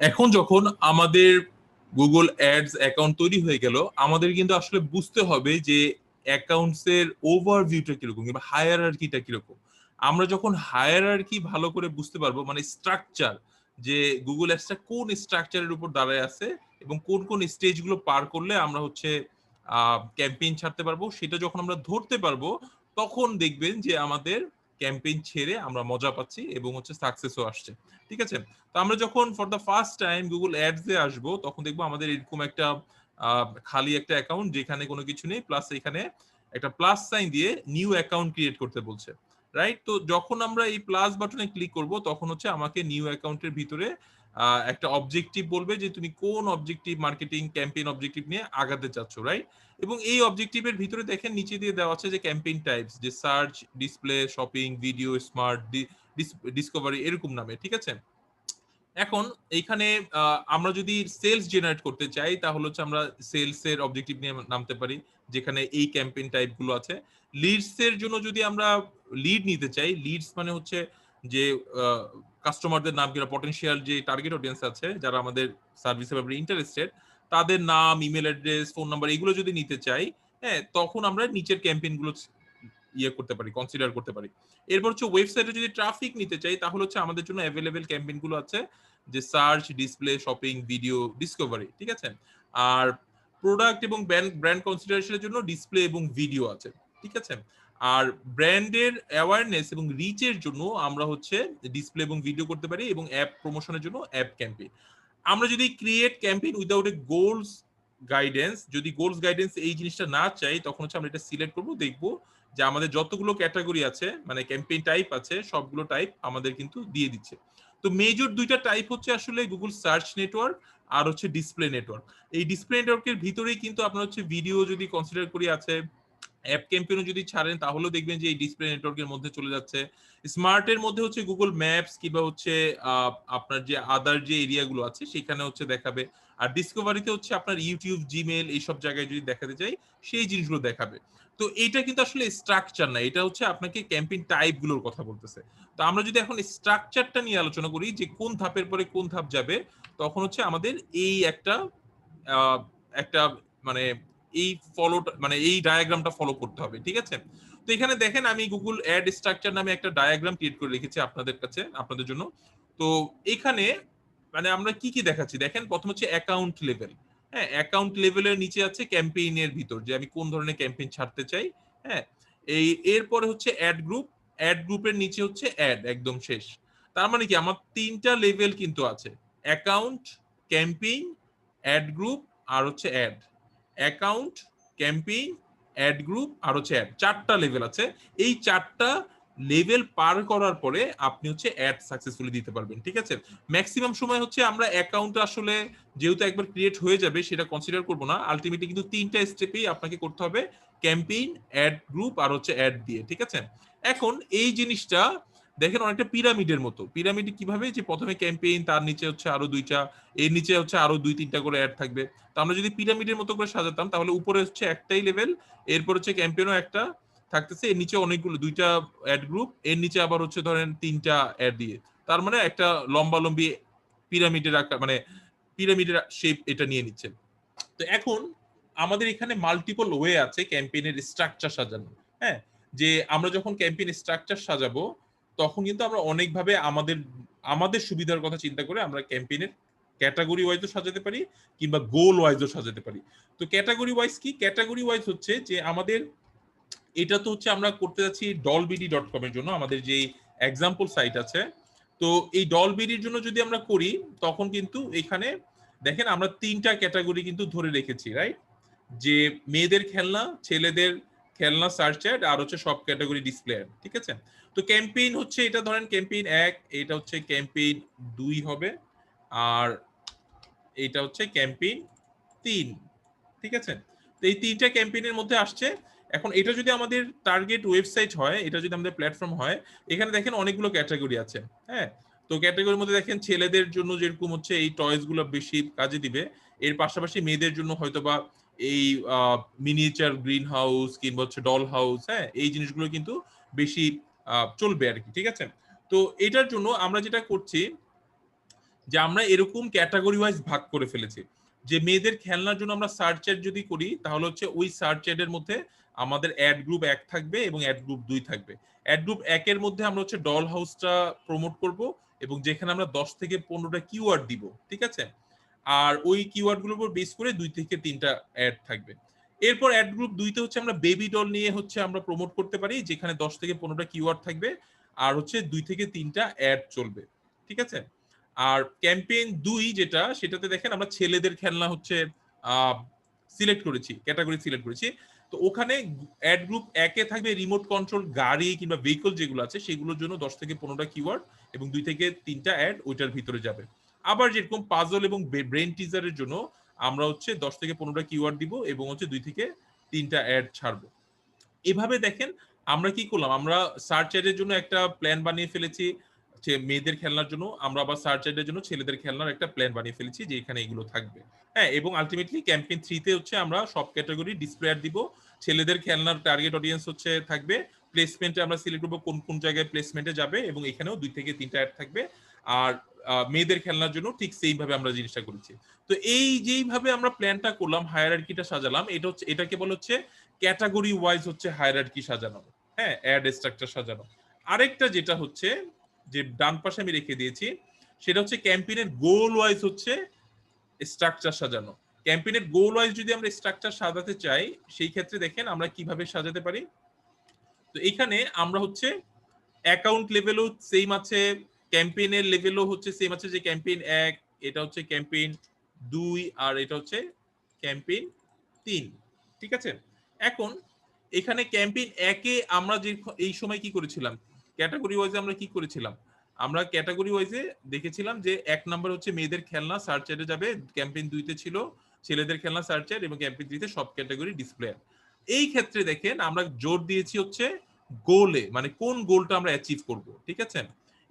এখন যখন আমাদের গুগল অ্যাডস অ্যাকাউন্ট তৈরি হয়ে গেল, আমাদের কিন্তু আসলে বুঝতে হবে যে অ্যাকাউন্টস এর ওভারভিউটা কীরকম কিংবা হায়ার হায়ারার্কিটা কীরকম। আমরা যখন হায়ারার্কি ভালো করে বুঝতে পারব মানে স্ট্রাকচার যে গুগল অ্যাডসটা কোন স্ট্রাকচারের উপর দাঁড়ায় আছে এবং কোন কোন স্টেজগুলো পার করলে আমরা হচ্ছে ক্যাম্পেইন ছাড়তে পারব, সেটা যখন আমরা ধরতে পারব, তখন দেখবেন যে আমাদের ক্যাম্পেইন ছেড়ে আমরা মজা পাচ্ছি এবং হচ্ছে সাকসেসও আসছে। ঠিক আছে? তো আমরা যখন for the first time Google ads এ আসব, তখন দেখব আমাদের এরকম একটা খালি একটা অ্যাকাউন্ট যেখানে কোনো কিছু নেই প্লাস এখানে একটা প্লাস সাইন দিয়ে নিউ অ্যাকাউন্ট ক্রিয়েট করতে বলছে। রাইট তো যখন আমরা এই প্লাস বাটনে ক্লিক করব, তখন হচ্ছে আমাকে নিউ অ্যাকাউন্টের ভিতরে একটা অবজেক্টিভ বলবে যে তুমি কোন অবজেক্টিভ মার্কেটিং ক্যাম্পেইন অবজেক্টিভ নিয়ে আগাতে চাচ্ছ রাইট এবং এই অবজেক্টিভের ভিতরে দেখেন নিচে দিয়ে দেওয়া আছে যে ক্যাম্পেইন টাইপস যে search display shopping video smart discovery এরকম নামে, ঠিক আছে? এখন এইখানে আমরা যদি সেলস জেনারেট করতে চাই, তাহলে হচ্ছে আমরা সেলস এর অবজেক্টিভ নিয়ে নামতে পারি, যেখানে এই ক্যাম্পেইন টাইপগুলো আছে। লিডস এর জন্য যদি আমরা লিড নিতে চাই লিডস মানে হচ্ছে যে কাস্টমারদের নাম কিনা পটেনশিয়াল যে টার্গেট অডিয়েন্স আছে, যারা আমাদের সার্ভিসের ব্যাপারে ইন্টারেস্টেড তাদের নাম ইমেল অ্যাড্রেস ফোন নাম্বার এগুলো যদি নিতে চাই হ্যাঁ তখন আমরা নিচের ক্যাম্পেইনগুলো ইয়ে করতে পারি কনসিডার করতে পারি। এরপর হচ্ছে ওয়েবসাইটে যদি ট্রাফিক নিতে চাই, তাহলে হচ্ছে আমাদের জন্য অ্যাভেলেবেল ক্যাম্পেইনগুলো আছে, যে search display shopping video discovery ঠিক আছে? আর প্রোডাক্ট এবং ব্র্যান্ড কনসিডারেশনের জন্য ডিসপ্লে এবং ভিডিও আছে, ঠিক আছে? আর ব্র্যান্ডের অ্যাওয়ারনেস এবং রিচের জন্য আমরা হচ্ছে ডিসপ্লে এবং ভিডিও করতে পারি এবং অ্যাপ প্রমোশনের জন্য অ্যাপ ক্যাম্পেইন আমরা যদি create campaign without a goals guidance যদি গোলস গাইডেন্স এই জিনিসটা না চাই, তখন হচ্ছে আমরা এটা সিলেক্ট করব, দেখব যে আমাদের যতগুলো ক্যাটাগরি আছে মানে ক্যাম্পেইন টাইপ আছে, সবগুলো টাইপ আমাদের কিন্তু দিয়ে দিচ্ছে। তো মেজর দুইটা টাইপ হচ্ছে আসলে গুগল সার্চ নেটওয়ার্ক আর হচ্ছে ডিসপ্লে নেটওয়ার্ক এই ডিসপ্লে নেটওয়ার্কের ভিতরেই কিন্তু আপনার হচ্ছে ভিডিও যদি কনসিডার করি আছে অ্যাপ ক্যাম্পেইনও যদি ছাড়েন, তাহলেও দেখবেন যে এই ডিসপ্লে নেটওয়ার্কের মধ্যে চলে যাচ্ছে। স্মার্টের মধ্যে হচ্ছে গুগল ম্যাপস কিংবা হচ্ছে আপনার যে আদার যে এরিয়াগুলো আছে, সেখানে হচ্ছে দেখাবে। আর ডিসকভারিতে হচ্ছে আপনার ইউটিউব জিমেল এইসব জায়গায় যদি দেখাতে চাই, সেই জিনিসগুলো দেখাবে। তো এটা কিন্তু আসলে স্ট্রাকচার না, এটা হচ্ছে আপনাকে ক্যাম্পেইন টাইপগুলোর কথা বলতেছে। তো আমরা যদি এখন স্ট্রাকচারটা নিয়ে আলোচনা করি, যে কোন ধাপের পরে কোন ধাপ যাবে, তখন হচ্ছে আমাদের এই একটা একটা মানে এই ফলো মানে এই ডায়াগ্রামটা ফলো করতে হবে, ঠিক আছে? তো এখানে দেখেন আমি গুগল অ্যাড স্ট্রাকচার নামে একটা ডায়াগ্রাম ক্রিয়েট করে রেখেছি আপনাদের কাছে, আপনাদের জন্য। তো এখানে মানে আমরা কি কি দেখাচ্ছি? দেখেন প্রথম হচ্ছে অ্যাকাউন্ট লেভেল হ্যাঁ অ্যাকাউন্ট লেভেলের নিচে আছে ক্যাম্পেইনের ভিতর, যে আমি কোন ধরনের ক্যাম্পেইন ছাড়তে চাই হ্যাঁ? এই, এরপরে হচ্ছে অ্যাড গ্রুপ অ্যাড গ্রুপের নিচে হচ্ছে অ্যাড একদম শেষ। তার মানে কি? আমার তিনটা লেভেল কিন্তু আছে অ্যাকাউন্ট ক্যাম্পেইন অ্যাড গ্রুপ আর হচ্ছে ad account, campaign, ad group আর হচ্ছে অ্যাড। চারটা লেভেল আছে। এই চারটা লেভেল পার করার পরে আপনি হচ্ছে অ্যাড সাকসেসফুলি দিতে পারবেন, ঠিক আছে? ম্যাক্সিমাম সময় হচ্ছে আমরা অ্যাকাউন্ট আসলে যেহেতু একবার ক্রিয়েট হয়ে যাবে সেটা কনসিডার করব না। আলটিমেটলি কিন্তু তিনটা স্টেপেই আপনাকে করতে হবে, ক্যাম্পেইন, অ্যাড গ্রুপ আর হচ্ছে অ্যাড দিয়ে, ঠিক আছে? এখন এই জিনিসটা দেখেন অনেকটা পিরামিডের মতো। পিরামিড কীভাবে? যে প্রথমে ক্যাম্পেইন তার নিচে হচ্ছে আরও দুইটা, এর নিচে হচ্ছে আরও দুই, তিনটা করে অ্যাড থাকবে। তো আমরা যদি পিরামিডের মতো করে সাজাতাম, তাহলে উপরে হচ্ছে একটাই লেভেল এরপর হচ্ছে ক্যাম্পেইনও একটা থাকতেছে, এর নিচে অনেকগুলো, দুইটা অ্যাড গ্রুপ এর নিচে আবার হচ্ছে ধরেন তিনটা অ্যাড দিয়ে। তার মানে একটা লম্বা লম্বি পিরামিডের আকার মানে পিরামিডের শেপ এটা নিয়ে নিচ্ছে। তো এখন আমাদের এখানে মাল্টিপল ওয়ে আছে ক্যাম্পেইনের স্ট্রাকচার সাজানো হ্যাঁ? যে আমরা যখন ক্যাম্পেইন স্ট্রাকচার সাজাবো তখন কিন্তু আমরা অনেকভাবে আমাদের আমাদের সুবিধার কথা চিন্তা করে আমরা ক্যাম্পেইনের ক্যাটাগরি ওয়াইজও সাজাতে পারি কিংবা গোল ওয়াইজও সাজাতে পারি। তো ক্যাটাগরি ওয়াইজ কি? ক্যাটাগরি ওয়াইজ হচ্ছে যে আমাদের, এটা তো হচ্ছে আমরা করতে যাচ্ছি ডলবিডি ডট কম এর জন্য, আমাদের যে এক্সাম্পল সাইট আছে। তো এই ডলবিডির জন্য যদি আমরা করি, তখন কিন্তু এখানে দেখেন আমরা তিনটা ক্যাটাগরি কিন্তু ধরে রেখেছি রাইট যে মেয়েদের খেলনা, ছেলেদের খেলনা সার্চ অ্যাড আর হচ্ছে সব ক্যাটাগরি ডিসপ্লে ঠিক আছে? তো ক্যাম্পেইন হচ্ছে, এটা ধরেন ক্যাম্পেইন এক এটা হচ্ছে ক্যাম্পেইন দুই হবে, আর এটা হচ্ছে ক্যাম্পেইন তিন, ঠিক আছে? তো এই তিনটা ক্যাম্পেইনের মধ্যে আসছে। এখন এটা যদি আমাদের টার্গেট ওয়েবসাইট হয়, এটা যদি আমাদের প্ল্যাটফর্ম হয়, এখানে দেখেন অনেকগুলো ক্যাটাগরি আছে হ্যাঁ? তো ক্যাটাগরির মধ্যে দেখেন ছেলেদের জন্য যেরকম হচ্ছে এই টয়েসগুলো বেশি কাজে দিবে, এর পাশাপাশি মেয়েদের জন্য হয়তো বা এই মিনিয়েচার গ্রিন হাউস কিংবা হচ্ছে ডল হাউস হ্যাঁ? এই জিনিসগুলো কিন্তু বেশি চলবে আর কি, ঠিক আছে? তো এটার জন্য আমরা যেটা করছি যে আমরা এরকম ক্যাটাগরি ওয়াইজ ভাগ করে ফেলেছি। যে মেয়েদের খেলনার জন্য আমরা সার্চ অ্যাড যদি করি, তাহলে হচ্ছে ওই সার্চ অ্যাডের মধ্যে আমাদের অ্যাড গ্রুপ এক থাকবে এবং অ্যাড গ্রুপ দুই থাকবে। অ্যাড গ্রুপ একের মধ্যে আমরা হচ্ছে ডল হাউসটা প্রমোট করব এবং যেখানে আমরা দশ থেকে পনেরোটা কিওয়ার্ড দিব, ঠিক আছে? আর ওই কিওয়ার্ডগুলোর উপর বেস করে দুই থেকে তিনটা অ্যাড থাকবে। এরপর অ্যাড গ্রুপ দুইতে হচ্ছে আমরা বেবি ডল নিয়ে হচ্ছে আমরা প্রমোট করতে পারি, যেখানে দশ থেকে পনেরোটা কিওয়ার্ড থাকবে, আর হচ্ছে দুই থেকে তিনটা অ্যাড চলবে, ঠিক আছে? আর ক্যাম্পেইন দুই যেটা, সেটাতে দেখেন আমরা ছেলেদের খেলনা হচ্ছে সিলেক্ট করেছি ক্যাটাগরি সিলেক্ট করেছি। তো ওখানে অ্যাড গ্রুপ একে থাকবে রিমোট কন্ট্রোল গাড়ি কিংবা ভেহিকল যেগুলো আছে, সেগুলোর জন্য দশ থেকে পনেরোটা কিওয়ার্ড এবং দুই থেকে তিনটা অ্যাড ওইটার ভিতরে যাবে। আবার যেরকম পাজল এবং ব্রেন টিজারের জন্য আমরা হচ্ছে দশ থেকে পনেরোটা কিওয়ার্ড দিব এবং হচ্ছে দুই থেকে তিনটা অ্যাড ছাড়বো। এভাবে দেখেন আমরা কি করলাম? আমরা সার্চ অ্যাডের জন্য একটা প্ল্যান বানিয়ে ফেলেছি, যে মেয়েদের খেলনার জন্য। আমরা আবার সার্চ অ্যাডের জন্য ছেলেদের খেলনার একটা প্ল্যান বানিয়ে ফেলেছি, যে এখানে এগুলো থাকবে। হ্যাঁ এবং আলটিমেটলি ক্যাম্পেইন থ্রিতে হচ্ছে আমরা সব ক্যাটাগরি ডিসপ্লে অ্যাড দিব। ছেলেদের খেলনার টার্গেট অডিয়েন্স হচ্ছে থাকবে। প্লেসমেন্টে আমরা সিলেক্ট করব কোন কোন জায়গায় প্লেসমেন্টে যাবে এবং এখানেও দুই থেকে তিনটা অ্যাড থাকবে। আর মেয়েদের খেলনার জন্য ঠিক সেইভাবে আমরা জিনিসটা করেছি। তো এই যেইভাবে আমরা প্ল্যানটা করলাম হায়ারার্কিটা সাজালাম, এটা হচ্ছে, এটাকে বলা হচ্ছে ক্যাটাগরি ওয়াইজ হচ্ছে হায়ারার্কি সাজানো। হ্যাঁ অ্যাড স্ট্রাকচার সাজানো। আরেকটা যেটা হচ্ছে, যে ডান পাশে আমি রেখে দিয়েছি, সেটা হচ্ছে ক্যাম্পেইনের গোল ওয়াইজ হচ্ছে স্ট্রাকচার সাজানো। ক্যাম্পেইনের গোল ওয়াইজ যদি আমরা স্ট্রাকচার সাজাতে চাই, সেই ক্ষেত্রে দেখেন আমরা কীভাবে সাজাতে পারি। তো এখানে আমরা হচ্ছে অ্যাকাউন্ট লেভেলও সেম আছে ক্যাম্পেইনের লেভেলও হচ্ছে সেম আছে যে ক্যাম্পেইন এক, এটা হচ্ছে ক্যাম্পেইন দুই, আর এটা হচ্ছে ক্যাম্পেইন তিন। ঠিক আছে? এখন এখানে ক্যাম্পেইন একে আমরা যে এই সময় কি করেছিলাম? ক্যাটাগরি ওয়াইজে আমরা কি করেছিলাম? আমরা ক্যাটাগরি ওয়াইজে দেখেছিলাম যে এক নম্বর হচ্ছে মেয়েদের খেলনা সার্চ অ্যাডে যাবে ক্যাম্পেইন দুইতে ছিল, ছেলেদের খেলনা সার্চ অ্যাড এবং ক্যাম্পেইন থ্রিতে সব ক্যাটাগরি ডিসপ্লে এই ক্ষেত্রে দেখেন আমরা জোর দিয়েছি হচ্ছে গোলে মানে কোন গোলটা আমরা অ্যাচিভ করব, ঠিক আছে?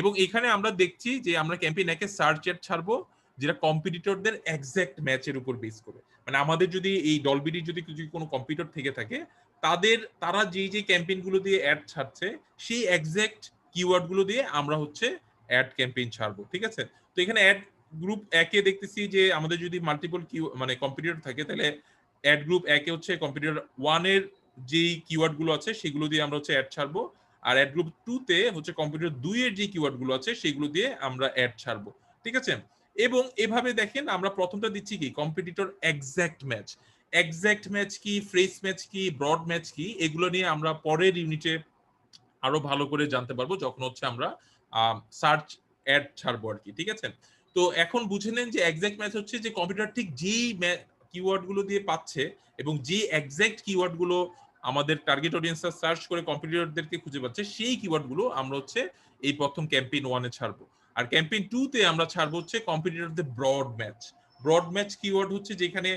এবং এখানে আমরা দেখছি যে আমরা ক্যাম্পেইন একে সার্চ অ্যাড ছাড়বো, যেটা কম্পিটিটরদের এক্সাক্ট ম্যাচের উপর বেস করে। মানে আমাদের যদি এই ডলবিডির যদি কিছু কোনো কম্পিউটার থেকে থাকে, তাদের, তারা যেই যে ক্যাম্পেইনগুলো দিয়ে অ্যাড ছাড়ছে, সেই এক্সাক্ট কিওয়ার্ডগুলো দিয়ে আমরা হচ্ছে অ্যাড ক্যাম্পেইন ছাড়বো, ঠিক আছে? তো এখানে অ্যাড গ্রুপ একে দেখতেছি যে আমাদের যদি মাল্টিপল কিউ মানে কম্পিটিটর থাকে, তাহলে অ্যাড গ্রুপ একে হচ্ছে কম্পিটিটর ওয়ানের যেই কিওয়ার্ডগুলো আছে, সেগুলো দিয়ে আমরা হচ্ছে অ্যাড ছাড়বো। আর অ্যাড গ্রুপ টু তে হচ্ছে কম্পিউটার দুই এর যে কিওয়ার্ডগুলো আছে, সেগুলো দিয়ে আমরা অ্যাড ছাড়বো, ঠিক আছে? এবং এভাবে দেখেন আমরা প্রথমটা দিচ্ছি কি? Competitor exact match exact match কি? ফ্রেস ম্যাচ কি? ব্রড ম্যাচ কি? এগুলো নিয়ে আমরা পরের ইউনিটে আরও ভালো করে জানতে পারব, যখন হচ্ছে আমরা সার্চ অ্যাড ছাড়বো আর কি, ঠিক আছে? তো এখন বুঝে নেন যে এক্সাক্ট ম্যাচ হচ্ছে যে কম্পিউটার ঠিক যেই কিওয়ার্ডগুলো দিয়ে পাচ্ছে এবং যে এক্সাক্ট কিওয়ার্ডগুলো আমাদের টার্গেট অডিয়েন্সরা সার্চ করে কম্পিটিটরদেরকে খুঁজে পাচ্ছে, সেই কিওয়ার্ডগুলো আমরা হচ্ছে এই প্রথম ক্যাম্পেইন ওয়ানে ছাড়বো। আর ক্যাম্পেইন টু তে আমরা ছাড়বো হচ্ছে কম্পিটিটরদের broad match broad match keyword হচ্ছে যেখানে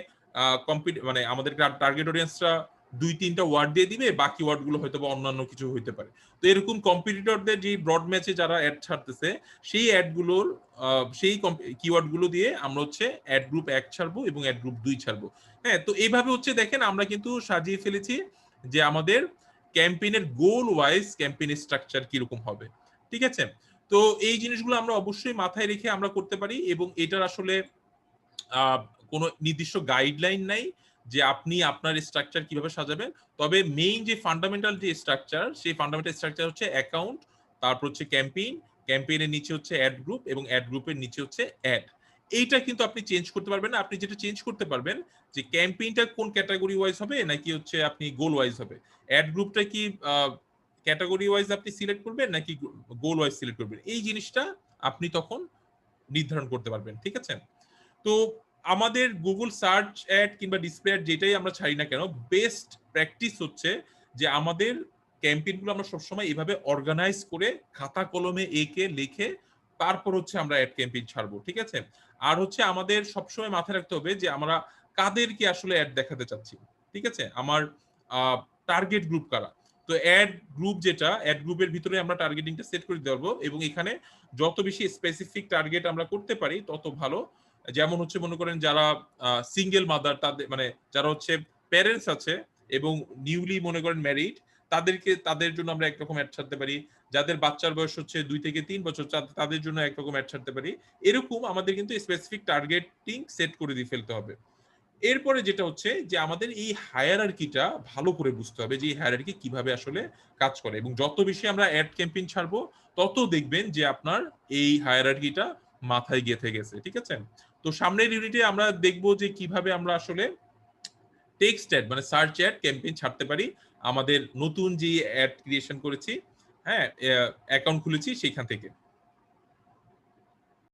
মানে আমাদের টার্গেট অডিয়েন্সরা দুই, তিনটা ওয়ার্ড দিয়ে দিবে, বাকি ওয়ার্ডগুলো হয়তো বা অন্যান্য কিছু হইতে পারে। তো এরকম কম্পিটিটরদের যে ব্রড ম্যাচে যারা অ্যাড ছাড়তেছে, সেই অ্যাডগুলোর সেই কিওয়ার্ডগুলো দিয়ে আমরা হচ্ছে অ্যাড গ্রুপ এক ছাড়বো এবং অ্যাড গ্রুপ দুই ছাড়বো। হ্যাঁ তো এইভাবে হচ্ছে দেখেন আমরা কিন্তু সাজিয়ে ফেলেছি। যে আমাদের ক্যাম্পেইনের গোল ওয়াইজ ক্যাম্পেইন স্ট্রাকচার কীরকম হবে, ঠিক আছে? তো এই জিনিসগুলো আমরা অবশ্যই মাথায় রেখে আমরা করতে পারি এবং এটার আসলে কোনো নির্দিষ্ট গাইডলাইন নাই যে আপনি আপনার স্ট্রাকচার কীভাবে সাজাবেন। তবে মেইন যে ফান্ডামেন্টাল যে স্ট্রাকচার সেই ফান্ডামেন্টাল স্ট্রাকচার হচ্ছে অ্যাকাউন্ট তারপর হচ্ছে ক্যাম্পেইন ক্যাম্পেইনের নিচে হচ্ছে অ্যাড গ্রুপ এবং অ্যাড গ্রুপের নিচে হচ্ছে অ্যাড এইটা কিন্তু আপনি চেঞ্জ করতে পারবেন আপনি যেটা চেঞ্জ করতে পারবেন যে ক্যাম্পেইনটা কোন ক্যাটাগরি ওয়াইজ হবে, নাকি হচ্ছে আপনি গোল ওয়াইজ হবে? অ্যাড গ্রুপটা কি ক্যাটাগরি ওয়াইজ আপনি সিলেক্ট করবেন, নাকি গোল ওয়াইজ সিলেক্ট করবেন? এই জিনিসটা আপনি তখন নির্ধারণ করতে পারবেন, ঠিক আছে? তো আমাদের গুগল সার্চ অ্যাড কিংবা ডিসপ্লে অ্যাড যেটাই আমরা ছাড়ি না কেন বেস্ট প্র্যাকটিস হচ্ছে যে আমাদের ক্যাম্পেইনগুলো আমরা সবসময় এভাবে অর্গানাইজ করে খাতা কলমে এঁকে, লিখে, তারপর হচ্ছে আমরা অ্যাড ক্যাম্পেইন ছাড়বো, ঠিক আছে? আর হচ্ছে আমাদের সবসময় মাথায় রাখতে হবে যে আমরা কাদেরকে আসলে অ্যাড দেখাতে চাচ্ছি, ঠিক আছে? আমার টার্গেট গ্রুপ কারা? তো অ্যাড গ্রুপ যেটা অ্যাড গ্রুপের ভিতরে আমরা টার্গেটিংটা সেট করে পারব এবং এখানে যত বেশি স্পেসিফিক টার্গেট আমরা করতে পারি, তত ভালো। যেমন হচ্ছে মনে করেন যারা সিঙ্গেল মাদার তাদের মানে যারা হচ্ছে প্যারেন্টস আছে এবং নিউলি মনে করেন ম্যারিড তাদেরকে, তাদের জন্য আমরা একরকম অ্যাড ছাড়তে পারি। যাদের বাচ্চার বয়স হচ্ছে দুই থেকে তিন বছর তাদের জন্য একরকম অ্যাড ছাড়তে পারি। এরকম আমাদের কিন্তু স্পেসিফিক টার্গেটিং সেট করে দিয়ে ফেলতে হবে। এরপরে যেটা হচ্ছে যে, আমাদের এই হায়ারার্কিটা ভালো করে বুঝতে হবে যে, এই হায়ারার্কি কীভাবে আসলে কাজ করে। এবং যত বেশি আমরা অ্যাড ক্যাম্পেইন ছাড়বো, তত দেখবেন যে, আপনার এই হায়ারার্কিটা মাথায় গেঁথে গেছে, ঠিক আছে? তো সামনের ইউনিটে আমরা দেখব যে, কীভাবে আমরা আসলে টেক্সট অ্যাড মানে সার্চ অ্যাড ক্যাম্পেইন ছাড়তে পারি। আমাদের নতুন যে অ্যাড ক্রিয়েশন করেছি হ্যাঁ অ্যাকাউন্ট খুলেছি সেখান থেকে।